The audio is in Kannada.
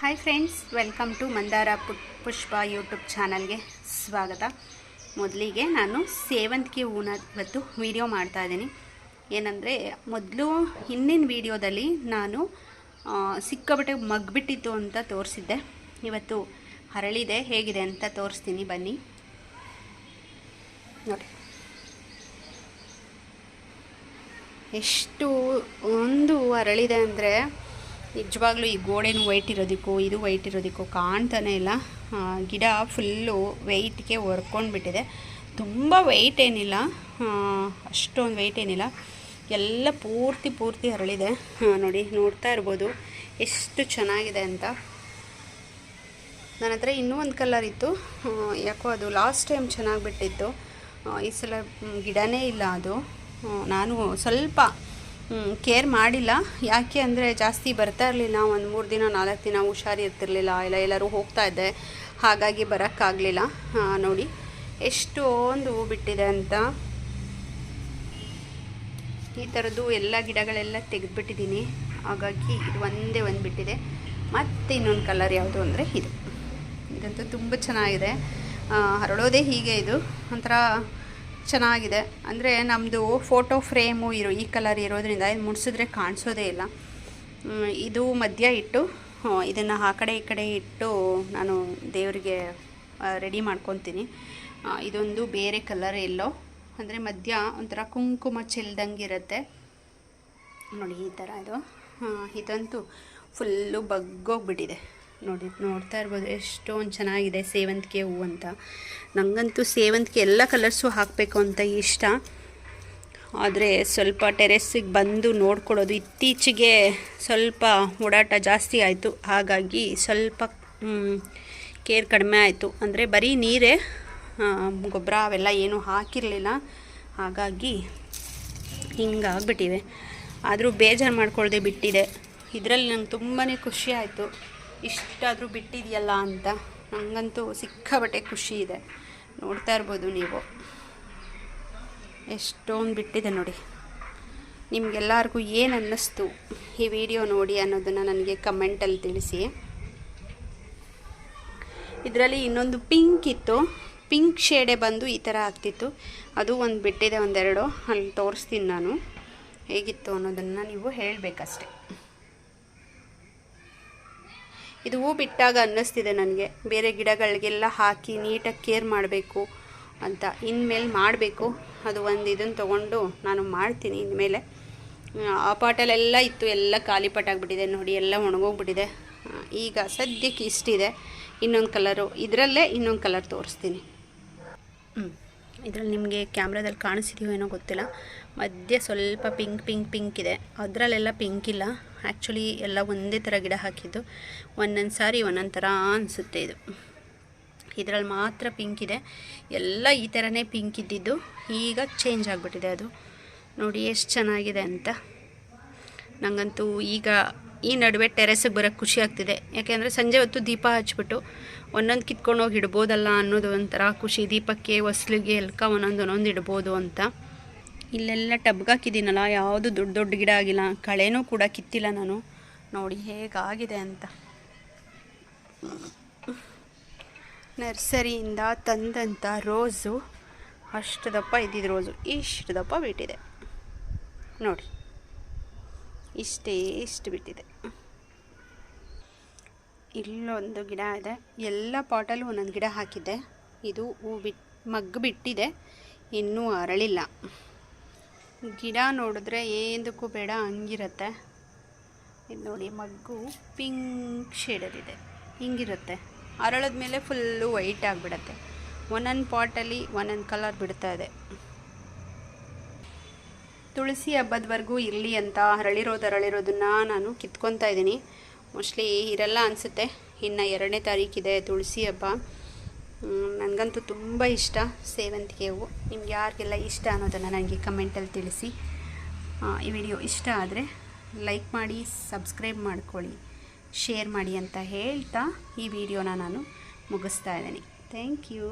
Hi friends welcome to Mandara Pushpa YouTube ಚಾನಲ್ಗೆ ಸ್ವಾಗತ. ಮೊದಲಿಗೆ ನಾನು ಸೇವಂತಿಗೆ ಹೂನ ಇವತ್ತು ವಿಡಿಯೋ ಮಾಡ್ತಾ ಇದ್ದೀನಿ. ಏನಂದರೆ ಮೊದಲು ಹಿಂದಿನ ವಿಡಿಯೋದಲ್ಲಿ ನಾನು ಆ, ಸಿಕ್ಕಾಪಟ್ಟೆ ಮಗ್ಬಿಟ್ಟಿತ್ತು ಅಂತ ತೋರಿಸಿದ್ದೆ. ಇವತ್ತು ಹರಳಿದೆ ಹೇಗಿದೆ ಅಂತ ತೋರಿಸ್ತೀನಿ ಬನ್ನಿ. ನೋಡಿ. ಎಷ್ಟು ಒಂದು ಅರಳಿದೆ ಅಂದರೆ ನಿಜವಾಗ್ಲೂ ಈ ಗೋಡೆನೂ ವೈಟ್ ಇರೋದಕ್ಕೂ, ಇದು ವೈಟ್ ಇರೋದಕ್ಕೂ ಕಾಣ್ತಾನೆ ಇಲ್ಲ. ಗಿಡ ಫುಲ್ಲು ವೆಯ್ಟ್ಗೆ ಹೊರ್ಕೊಂಡ್ಬಿಟ್ಟಿದೆ. ತುಂಬ ವೆಯ್ಟ್ ಏನಿಲ್ಲ. ಅಷ್ಟೊಂದು ವೆಯ್ಟ್ ಏನಿಲ್ಲ. ಎಲ್ಲ ಪೂರ್ತಿ ಪೂರ್ತಿ ಹರಳಿದೆ. ನೋಡಿ, ನೋಡ್ತಾ ಇರ್ಬೋದು. ಎಷ್ಟು ಚೆನ್ನಾಗಿದೆ ಅಂತ. ನನ್ನ ಹತ್ರ ಇನ್ನೂ ಒಂದು ಕಲರ್ ಇತ್ತು. ಯಾಕೋ ಅದು ಲಾಸ್ಟ್ ಟೈಮ್ ಚೆನ್ನಾಗಿ ಬಿಟ್ಟಿತ್ತು. ಈ ಸಲ ಗಿಡನೇ ಇಲ್ಲ ಅದು. ನಾನು ಸ್ವಲ್ಪ ಕೇರ್ ಮಾಡಿಲ್ಲ. ಯಾಕೆ ಅಂದರೆ ಜಾಸ್ತಿ ಬರ್ತಾ ಇರಲಿಲ್ಲ. ಒಂದು ಮೂರು ದಿನ, ನಾಲ್ಕು ದಿನ ಹುಷಾರಿ ಇರ್ತಿರ್ಲಿಲ್ಲ. ಇಲ್ಲ, ಎಲ್ಲರೂ ಹೋಗ್ತಾ ಇದ್ದೆ. ಹಾಗಾಗಿ ಬರೋಕ್ಕಾಗಲಿಲ್ಲ. ನೋಡಿ. ಎಷ್ಟೊಂದು ಹೂ ಬಿಟ್ಟಿದೆ ಅಂತ. ಈ ಥರದ್ದು ಎಲ್ಲ ಗಿಡಗಳೆಲ್ಲ ತೆಗೆದುಬಿಟ್ಟಿದ್ದೀನಿ ಹಾಗಾಗಿ ಇದು ಒಂದೇ ಒಂದು ಬಿಟ್ಟಿದೆ. ಮತ್ತು ಇನ್ನೊಂದು ಕಲರ್ ಯಾವುದು ಅಂದರೆ ಇದು. ಇದಂತೂ ತುಂಬ ಚೆನ್ನಾಗಿದೆ. ಹರಳೋದೇ ಹೀಗೆ ಇದು. ಒಂಥರ ಚೆನ್ನಾಗಿದೆ. ಅಂದರೆ ನಮ್ಮದು ಫೋಟೋ ಫ್ರೇಮು ಇರೋ ಈ ಕಲರ್ ಇರೋದ್ರಿಂದ ಇದು ಮುಡಿಸಿದ್ರೆ ಕಾಣಿಸೋದೇ ಇಲ್ಲ. ಇದು ಮಧ್ಯ ಇಟ್ಟು ಇದನ್ನು ಆ ಕಡೆ ಈ ಕಡೆ ಇಟ್ಟು ನಾನು ದೇವರಿಗೆ ರೆಡಿ ಮಾಡ್ಕೊತೀನಿ. ಇದೊಂದು ಬೇರೆ ಕಲರ್ ಎಲ್ಲೋ. ಅಂದರೆ ಮಧ್ಯ ಒಂಥರ ಕುಂಕುಮ ಚೆಲ್ದಂಗೆ ಇರುತ್ತೆ. ನೋಡಿ ಈ ಥರ ಇದು. ಇದಂತೂ ಫುಲ್ಲು ಬಗ್ಗೋಗ್ಬಿಟ್ಟಿದೆ. ನೋಡಿ, ನೋಡ್ತಾ ಇರ್ಬೋದು ಎಷ್ಟೊಂದು ಚೆನ್ನಾಗಿದೆ ಸೇವಂತಿಗೆ ಹೂವು ಅಂತ. ನನಗಂತೂ ಸೇವಂತಿಗೆ ಎಲ್ಲ ಕಲರ್ಸು ಹಾಕಬೇಕು ಅಂತ ಇಷ್ಟ. ಆದರೆ ಸ್ವಲ್ಪ ಟೆರೆಸ್ಸಿಗೆ ಬಂದು ನೋಡ್ಕೊಳ್ಳೋದು ಇತ್ತೀಚೆಗೆ ಸ್ವಲ್ಪ ಓಡಾಟ ಜಾಸ್ತಿ ಆಯಿತು. ಹಾಗಾಗಿ ಸ್ವಲ್ಪ ಕೇರ್ ಕಡಿಮೆ ಆಯಿತು. ಅಂದರೆ ಬರೀ ನೀರೇ ಗೊಬ್ಬರ ಅವೆಲ್ಲ ಏನೂ ಹಾಕಿರಲಿಲ್ಲ. ಹಾಗಾಗಿ ಹಿಂಗಾಗ್ಬಿಟ್ಟಿವೆ. ಆದರೂ ಬೇಜಾರು ಮಾಡ್ಕೊಳ್ಳದೆ ಬಿಟ್ಟಿದೆ. ಇದರಲ್ಲಿ ನಂಗೆ ತುಂಬಾ ಖುಷಿ ಆಯಿತು. ಇಷ್ಟಾದರೂ ಬಿಟ್ಟಿದೆಯಲ್ಲ ಅಂತ. ನನಗಂತೂ ಸಿಕ್ಕಾಬಟ್ಟೆ ಖುಷಿ ಇದೆ. ನೋಡ್ತಾ ಇರ್ಬೋದು ನೀವು. ಎಷ್ಟೊಂದು ಬಿಟ್ಟಿದೆ ನೋಡಿ. ನಿಮಗೆಲ್ಲರಿಗೂ ಏನು ಅನ್ನಿಸ್ತು ಈ ವಿಡಿಯೋ ನೋಡಿ ಅನ್ನೋದನ್ನು ನನಗೆ ಕಮೆಂಟಲ್ಲಿ ತಿಳಿಸಿ. ಇದರಲ್ಲಿ ಇನ್ನೊಂದು ಪಿಂಕ್ ಇತ್ತು. ಪಿಂಕ್ ಶೇಡೆ ಬಂದು ಈ ಥರ ಆಗ್ತಿತ್ತು. ಅದು ಒಂದು ಬಿಟ್ಟಿದೆ ಒಂದೆರಡು. ಅಲ್ಲಿ ತೋರಿಸ್ತೀನಿ ನಾನು. ಹೇಗಿತ್ತು ಅನ್ನೋದನ್ನು ನೀವು ಹೇಳಬೇಕಷ್ಟೆ. ಇದು ಹೂ ಬಿಟ್ಟಾಗ ಅನ್ನಿಸ್ತಿದೆ ನನಗೆ. ಬೇರೆ ಗಿಡಗಳಿಗೆಲ್ಲ ಹಾಕಿ ನೀಟಾಗಿ ಕೇರ್ ಮಾಡಬೇಕು ಅಂತ. ಇನ್ಮೇಲೆ ಮಾಡಬೇಕು. ಅದು ಒಂದು ಇದನ್ನು ತೊಗೊಂಡು ನಾನು ಮಾಡ್ತೀನಿ ಇನ್ಮೇಲೆ. ಆ ಪಾಟಲೆಲ್ಲ ಇತ್ತು, ಎಲ್ಲ ಖಾಲಿ ಪಟ್ಟಾಗ್ಬಿಟ್ಟಿದೆ ನೋಡಿ ಎಲ್ಲ ಒಣಗೋಗ್ಬಿಟ್ಟಿದೆ. ಈಗ ಸದ್ಯಕ್ಕೆ ಇಷ್ಟಿದೆ. ಇನ್ನೊಂದು ಕಲರು ಇದರಲ್ಲೇ ಇನ್ನೊಂದು ಕಲರ್ ತೋರಿಸ್ತೀನಿ. ಇದರಲ್ಲಿ ನಿಮಗೆ ಕ್ಯಾಮ್ರಾದಲ್ಲಿ ಕಾಣಿಸಿದೆಯೋ ಏನೋ ಗೊತ್ತಿಲ್ಲ. ಮಧ್ಯೆ ಸ್ವಲ್ಪ ಪಿಂಕ್ ಪಿಂಕ್ ಪಿಂಕ್ ಇದೆ. ಅದರಲ್ಲೆಲ್ಲ ಪಿಂಕ್ ಇಲ್ಲ. ಆ್ಯಕ್ಚುಲಿ ಎಲ್ಲ ಒಂದೇ ಥರ ಗಿಡ ಹಾಕಿದ್ದು. ಒಂದೊಂದು ಸಾರಿ ಒಂದೊಂದು ಥರ ಅನಿಸುತ್ತೆ ಇದು. ಇದರಲ್ಲಿ ಮಾತ್ರ ಪಿಂಕ್ ಇದೆ. ಎಲ್ಲ ಈ ಥರನೇ ಪಿಂಕ್ ಇದ್ದಿದ್ದು. ಈಗ ಚೇಂಜ್ ಆಗಿಬಿಟ್ಟಿದೆ ಅದು. ನೋಡಿ, ಎಷ್ಟು ಚೆನ್ನಾಗಿದೆ ಅಂತ. ನನಗಂತೂ ಈಗ ಈ ನಡುವೆ ಟೆರೆಸ್ಗೆ ಬರೋಕ್ಕೆ ಖುಷಿ ಆಗ್ತಿದೆ. ಯಾಕೆಂದರೆ ಸಂಜೆ ಹೊತ್ತು ದೀಪ ಹಚ್ಬಿಟ್ಟು ಒಂದೊಂದು ಕಿತ್ಕೊಂಡು ಹೋಗಿ ಇಡ್ಬೋದಲ್ಲ ಅನ್ನೋದು ಒಂಥರ ಖುಷಿ. ದೀಪಕ್ಕೆ, ಹೊಸ್ಲಿಗೆ ಎಲ್ಕ ಒಂದೊಂದು ಒಂದೊಂದು ಇಡ್ಬೋದು ಅಂತ. ಇಲ್ಲೆಲ್ಲ ಟಬ್ಗಾಕಿದ್ದೀನಲ್ಲ ಯಾವುದು ದೊಡ್ಡ ದೊಡ್ಡ ಗಿಡ ಆಗಿಲ್ಲ. ಕಳೆನೂ ಕೂಡ ಕಿತ್ತಿಲ್ಲ ನಾನು. ನೋಡಿ ಹೇಗಾಗಿದೆ ಅಂತ. ನರ್ಸರಿಯಿಂದ ತಂದಂಥ ರೋಸು. ಅಷ್ಟು ದಪ್ಪ ಇದ್ದಿದ್ದು ರೋಸು. ಇಷ್ಟು ದಪ್ಪ ಬಿಟ್ಟಿದೆ. ನೋಡಿ. ಇಷ್ಟೇ ಇಷ್ಟು ಬಿಟ್ಟಿದೆ. ಇಲ್ಲೊಂದು ಗಿಡ ಇದೆ. ಎಲ್ಲ ಪಾಟಲ್ಲೂ ಒಂದೊಂದು ಗಿಡ ಹಾಕಿದ್ದೆ. ಇದು ಹೂ ಬಿಟ್ ಮಗ್ಗು ಬಿಟ್ಟಿದೆ. ಇನ್ನೂ ಅರಳಿಲ್ಲ. ಗಿಡ ನೋಡಿದ್ರೆ ಏನದಕ್ಕೂ ಬೇಡ, ಹಂಗಿರುತ್ತೆ. ಇದು ನೋಡಿ, ಮಗ್ಗು ಪಿಂಕ್ ಶೇಡಲ್ಲಿದೆ. ಹಿಂಗಿರುತ್ತೆ. ಅರಳದ ಮೇಲೆ ಫುಲ್ಲು ವೈಟ್ ಆಗಿಬಿಡತ್ತೆ. ಒಂದೊಂದು ಪಾಟಲ್ಲಿ ಒಂದೊಂದು ಕಲರ್ ಬಿಡ್ತಾ ಇದೆ. ತುಳಸಿ ಹಬ್ಬದವರೆಗೂ ಇರಲಿ ಅಂತ ಅರಳಿರೋದು ಅರಳಿರೋದನ್ನು ನಾನು ಕಿತ್ಕೊತಾ ಇದ್ದೀನಿ. ಮೋಸ್ಟ್ಲಿ ಇರಲ್ಲ ಅನಿಸುತ್ತೆ. ಇನ್ನು ಎರಡನೇ ತಾರೀಕಿದೆ ತುಳಸಿ ಹಬ್ಬ. ನನಗಂತೂ ತುಂಬ ಇಷ್ಟ ಸೇವಂತಿಗೆ ಹೂವು. ನಿಮ್ಗೆ ಯಾರಿಗೆಲ್ಲ ಇಷ್ಟ ಅನ್ನೋದನ್ನು ನನಗೆ ಕಮೆಂಟಲ್ಲಿ ತಿಳಿಸಿ. ಈ ವಿಡಿಯೋ ಇಷ್ಟ ಆದರೆ ಲೈಕ್ ಮಾಡಿ, ಸಬ್ಸ್ಕ್ರೈಬ್ ಮಾಡ್ಕೊಳ್ಳಿ. ಶೇರ್ ಮಾಡಿ ಅಂತ ಹೇಳ್ತಾ ಈ ವಿಡಿಯೋನ ನಾನು ಮುಗಿಸ್ತಾ ಇದ್ದೀನಿ. Thank you